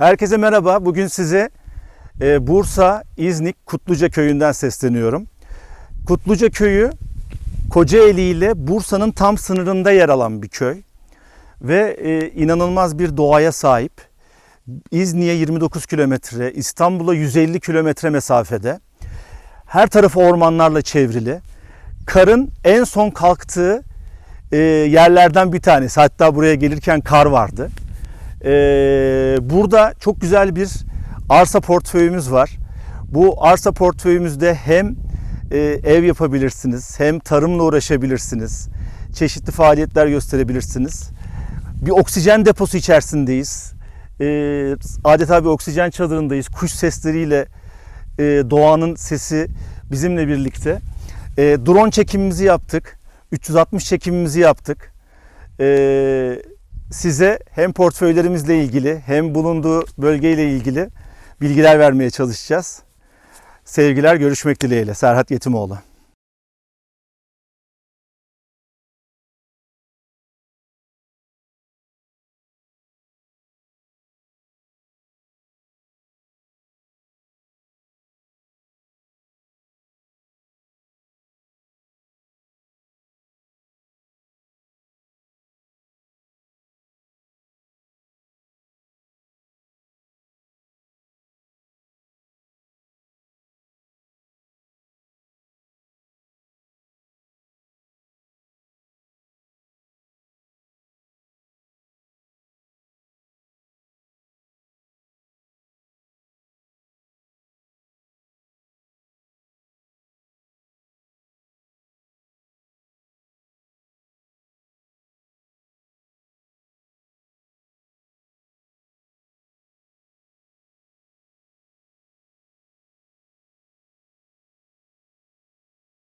Herkese merhaba. Bugün size e, Bursa İznik Kutluca köyünden sesleniyorum. Kutluca köyü Kocaeli ile Bursa'nın tam sınırında yer alan bir köy ve e, inanılmaz bir doğaya sahip. İznik'e 29 kilometre, İstanbul'a 150 kilometre mesafede. Her tarafı ormanlarla çevrili. Karın en son kalktığı e, yerlerden bir tanesi. Hatta buraya gelirken kar vardı. Ee, burada çok güzel bir arsa portföyümüz var. Bu arsa portföyümüzde hem e, ev yapabilirsiniz, hem tarımla uğraşabilirsiniz, çeşitli faaliyetler gösterebilirsiniz. Bir oksijen deposu içerisindeyiz. Ee, adeta bir oksijen çadırındayız. Kuş sesleriyle e, doğanın sesi bizimle birlikte. E, drone çekimimizi yaptık. 360 çekimimizi yaptık. Ee, size hem portföylerimizle ilgili hem bulunduğu bölgeyle ilgili bilgiler vermeye çalışacağız. Sevgiler görüşmek dileğiyle. Serhat Yetimoğlu.